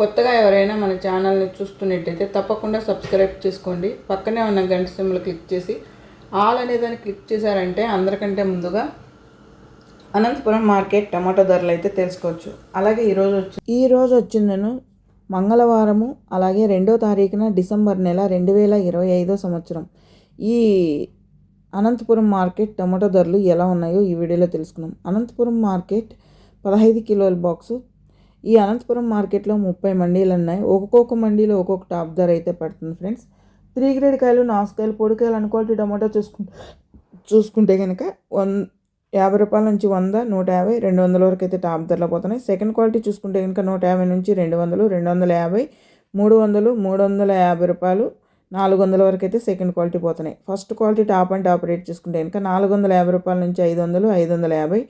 కొత్తగా ఎవరైనా మన ఛానల్ని చూస్తున్నట్టయితే తప్పకుండా సబ్స్క్రైబ్ చేసుకోండి. పక్కనే ఉన్న గంట సింబల్ క్లిక్ చేసి ఆల్ అనే దాన్ని క్లిక్ చేశారంటే అందరికంటే ముందుగా అనంతపురం మార్కెట్ టమాటో ధరలు అయితే తెలుసుకోవచ్చు. అలాగే ఈరోజు వచ్చి ఈరోజు వచ్చిందను మంగళవారము అలాగే రెండో తారీఖున డిసెంబర్ నెల రెండు వేల ఇరవై ఐదో సంవత్సరం. ఈ అనంతపురం మార్కెట్ టమాటో ధరలు ఎలా ఉన్నాయో ఈ వీడియోలో తెలుసుకున్నాం. అనంతపురం మార్కెట్ పదహైదు కిలోల బాక్సు ఈ అనంతపురం మార్కెట్లో ముప్పై మండీలు ఉన్నాయి. ఒక్కొక్క మండీలో ఒక్కొక్క టాప్ ధర అయితే పడుతుంది ఫ్రెండ్స్. త్రీ గ్రేడ్ కాయలు నాసుకాయలు పొడికాయలు అనుకోవాలి టమాటో చూసుకుంటే చూసుకుంటే కనుక వన్ యాభై రూపాయల నుంచి వంద నూట యాభై రెండు వందల వరకు అయితే టాప్ ధరలో పోతున్నాయి. సెకండ్ క్వాలిటీ చూసుకుంటే కనుక నూట యాభై నుంచి రెండు వందలు రెండు వందల యాభై మూడు వందలు మూడు వందల యాభై రూపాయలు నాలుగు వందల వరకు అయితే సెకండ్ క్వాలిటీ పోతున్నాయి. First quality top and top rate చూసుకుంటే కనుక నాలుగు వందల యాభై రూపాయల నుంచి ఐదు వందలు ఐదు వందల యాభై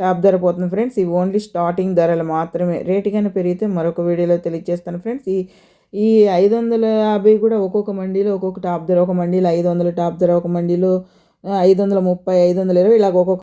టాప్ ధర పోతుంది ఫ్రెండ్స్. ఇవి ఓన్లీ స్టార్టింగ్ ధరలు మాత్రమే. రేటు కానీ పెరిగితే మరొక వీడియోలో తెలియజేస్తాను ఫ్రెండ్స్. ఈ ఈ ఐదు వందల యాభై కూడా ఒక్కొక్క మండీలో ఒక్కొక్క టాప్ ధర ఒక మండీలో ఐదు వందల టాప్ ధర ఒక మండీలో ఐదు వందల ముప్పై ఐదు వందల ఇరవై ఇలాగ ఒక్కొక్క